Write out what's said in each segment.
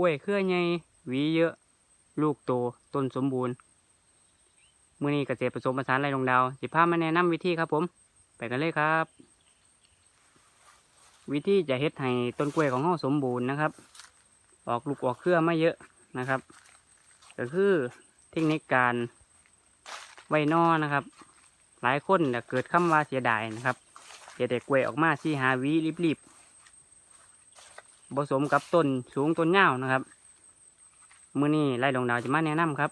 ล้วยเครือใหญ่หวีเยอะ ลูกโตต้นสมบูรณ์มือนี้เกษตรผสมผสานไรลงดาวสิพามาแนะนำวิธีครับผม ไปกันเลยครับ วิธีจะเฮ็ดให้ต้นกล้วยของเราสมบูรณ์นะครับ ออกลูกออกเครือไมาเยอะนะครับ ก็คือเทคนิคการไว้นอนะครับ หลายคนน่เกิดคำว่าเสียดายนะครับเสียแต่กล้วยออกมาสี่หาวีรีบๆ ผสมกับต้นสูงต้นยานะครับ มือนี้ไล่ดวงดาวจะมาแนะนำครับ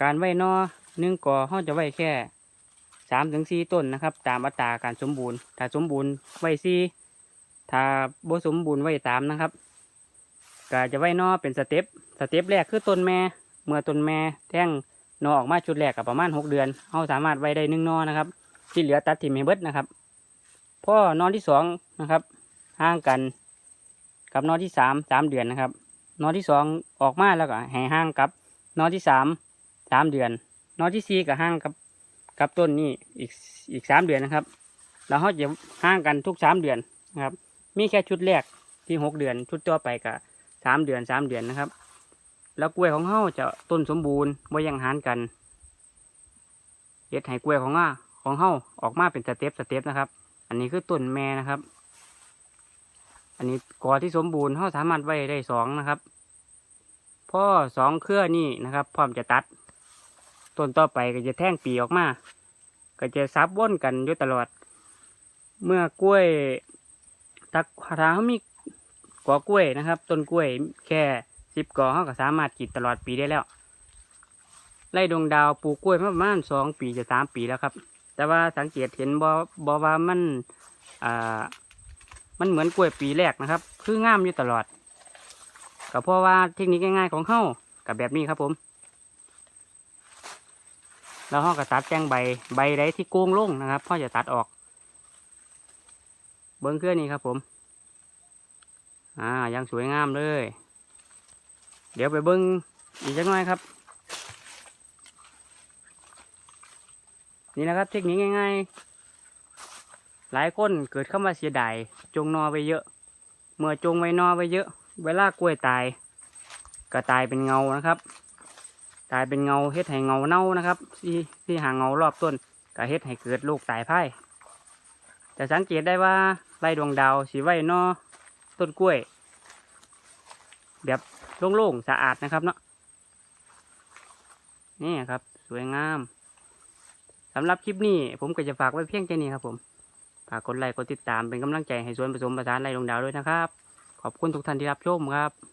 การไว้นอหนึ่งกอเขาจะไว้แค่สามถึงสี่ต้นนะครับ ตามอัตราการสมบูรณ์ ถ้าสมบูรณ์ไว้สี่ถ้าบ่สมบูรณ์ไว้สามนะครับก็จะไว้นอเป็นสเต็ปสเต็ปแรกคือต้นแม่ เมื่อต้นแม่แท่งนอออกมาชุดแรกกับประมาณหกเดือนเขาสามารถไว้ได้หนึ่งนอนะครับ ที่เหลือตัดทิ่มให้เบิดนะครับพ่อนอที่สองนะครับ ห่างกัน กับนอที่สามสามเดือนนะครับนอที่สองออกมาแล้วก็ให้ห่างกับนอที่สามสามเดือนนอที่สี่ก็ห่างกับกับต้นนี้อีกอีกสามเดือนนะครับ แล้วเขาจะห่างกันทุกสามเดือนนะครับ มีแค่ชุดแรกที่หกเดือน ชุดต่อไปก็สามเดือนสามเดือนนะครับ แล้วกล้วยของเขาจะต้นสมบูรณ์บ่ยังหานกันเฮ็ดให้กล้วยของเราของเขาออกมาเป็นสเต็ปสเต็ปนะครับ อันนี้คือต้นแม่นะครับ อันนี้กอที่สมบูรณ์เขาสามารถไว้ได้สองนะครับพ่อสองเครือนี่นะครับ พร้อมจะตัดต้นต่อไปก็จะแท่งปีออกมา ก็จะซับว่นกันอยู่ตลอด เมื่อกล้วยถ้าถ้าเขามีกอกล้วยนะครับ ต้นกล้วยแค่สิบกอเขาก็สามารถกินตลอดปีได้แล้วไล่ดวงดาวปลูกกล้วยมาประมาณสองปีจะสามปีแล้วครับ แต่ว่าสังเกตเห็นบอบอว่ามันอ่า มันเหมือนกล้วยปีแรกนะครับ คืองามอยู่ตลอดก็เพราะว่าเทคนิคง่ายๆของเขากับแบบนี้ครับผม แล้วเขาก็ตัดแจ้งใบใบใดที่โกงลงนะครับพ่อจะตัดออก เบิ้งเครือนี้ครับผม อ่ายังสวยงามเลย เดี๋ยวไปเบิ้งอีกจักหน่อยครับ นี่นะครับเทคนิคง่าย ๆ หลายคนเกิดเข้ามาเสียดายจงนอไปเยอะ เมื่อจงไว้นอไปเยอะ เวลากล้วยตาย ก็ตายเป็นเงานะครับ ตายเป็นเงาเฮ็ดให้เงาเน่านะครับ ที่ที่หางเงารอบต้นก็เฮ็ดให้เกิดโรคตายพ่ายจะสังเกตได้ว่าไรดวงดาวสีไว้นอต้นกล้วย แบบโล่งๆสะอาดนะครับเนาะนี่ครับ สวยงามสำหรับคลิปนี้ผมก็จะฝากไว้เพียงแค่นี้ครับผมากกดไลค์กดติดตามเป็นกำลังใจให้สวนผสมประสานไรลงดาวด้วยนะครับ ขอบคุณทุกท่านที่รับชมครับ